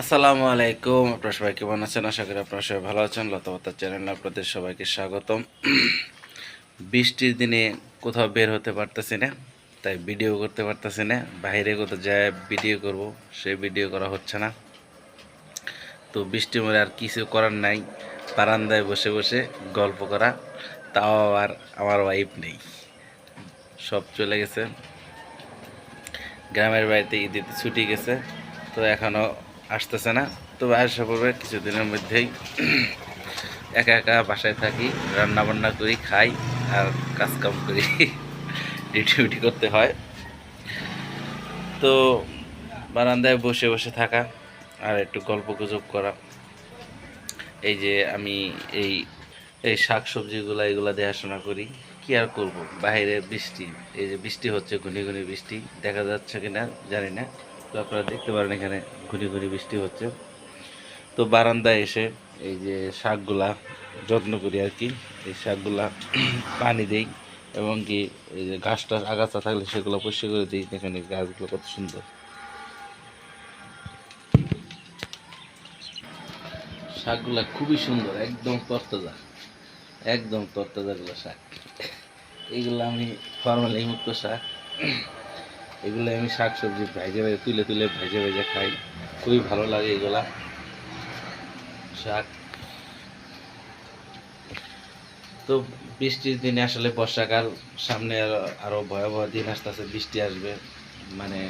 আসসালামু আলাইকুম। আপনারা সবাই কেমন আছেন? আশা করি আপনারা সবাই ভালো আছেন। লতাবতার চ্যানেলে আপনাদের সবাইকে স্বাগতম। বৃষ্টির দিনে কোথাও বের হতে পারতেছি না, তাই ভিডিও করতে পারতেছি না। বাইরে কোথাও যায় ভিডিও করব সেই ভিডিও করা হচ্ছে না। তো বৃষ্টির মধ্যে আর কিছু করার নাই, বারান্দায় বসে বসে গল্প করা, তাও আর আমার ওয়াইফ নেই। সব চলে গেছে। গ্রামের বাড়িতে ঈদের ছুটি গেছে, তো এখনও আসতেছে না। তো আসা পড়বে কিছুদিনের মধ্যেই। একা একা বাসায় থাকি রান্না বান্না করি, খাই আর কাজকাম করি। ডিউটি উটি করতে হয়। তো বারান্দায় বসে বসে থাকা আর একটু গল্প গুজব করা। এই যে আমি এই এই শাক সবজিগুলো এগুলো দেখাশোনা করি। কি আর করব? বাইরে বৃষ্টি, এই যে বৃষ্টি হচ্ছে, ঘুনি ঘুনি বৃষ্টি। দেখা যাচ্ছে কিনা জানি না। তো আপনারা দেখতে পারেন এখানে ঘুনি ঘুনি বৃষ্টি হচ্ছে। তো বারান্দায় এসে এই যে শাকগুলা যত্ন করি আর কি, এই শাকগুলা পানি দেই এবং কি এই যে ঘাসটা আগাছা থাকলে সেগুলো পরিষ্কার করে দিই এই গাছগুলো কত সুন্দর। শাকগুলা খুবই সুন্দর, একদম তরতাজা, একদম তরতাজাগুলো শাক। এগুলো আমি ফর্মালি মুক্ত শাক। এগুলো আমি শাক সবজি ভেজে ভেজে, তুলে তুলে ভেজে ভেজে খাই। খুবই ভালো লাগে এগুলা। শাক। তো বৃষ্টির দিনে আসলে বর্ষাকাল, সামনে আরো- আরও ভয়াবহ দিন আসতে আসতে বৃষ্টি আসবে। মানে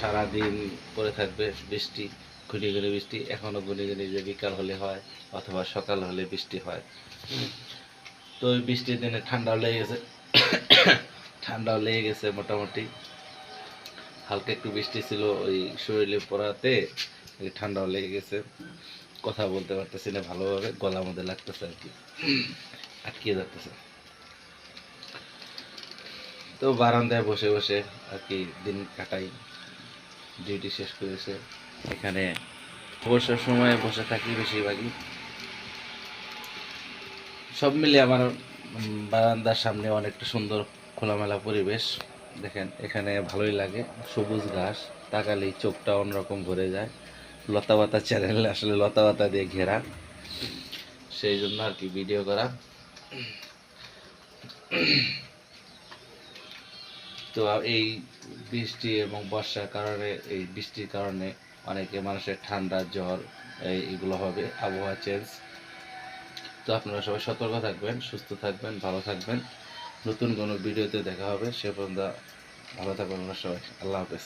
সারা দিন পরে থাকবে বৃষ্টি, ঘুরে ঘুরে বৃষ্টি। এখনও ঘুরে ঘুরে যে বিকাল হলে হয়, অথবা সকাল হলে বৃষ্টি হয়। তো ওই বৃষ্টির দিনে ঠান্ডাও লেগে গেছে, ঠান্ডাও লেগে গেছে মোটামুটি। হালকা একটু বৃষ্টি ছিল, ওই শরীরে পড়াতে ঠান্ডাও লেগে গেছে। কথা বলতে পারতেছি না ভালোভাবে গলার মধ্যে লাগতেছে আর কি। আটকিয়ে যাচ্ছে তো বারান্দায় বসে বসে আর কি দিন কাটাই ডিউটি শেষ করেছে এখানে বর্ষার সময় বসে থাকি বেশিরভাগই। সব মিলিয়ে আমার বারান্দার সামনে অনেকটা সুন্দর খোলামেলা পরিবেশ। দেখেন, এখানে ভালোই লাগে, সবুজ ঘাস, তাকালেই চোখটা অন্যরকম ভরে যায়। লতা পাতা চ্যানেল আসলে লতা পাতা দিয়ে ঘেরা। সেই জন্য আর কি ভিডিও করা। তো এই বৃষ্টি এবং বর্ষার কারণে, এই বৃষ্টির কারণে অনেকে মানুষের ঠান্ডা, জ্বর, এই- এগুলো হবে, আবহাওয়া চেঞ্জ তো আপনারা সবাই সতর্ক থাকবেন, সুস্থ থাকবেন, ভালো থাকবেন। নতুন কোনো ভিডিওতে দেখা হবে সে পর্যন্ত ভালো থাকবেন সবাই। আল্লাহ হাফেজ।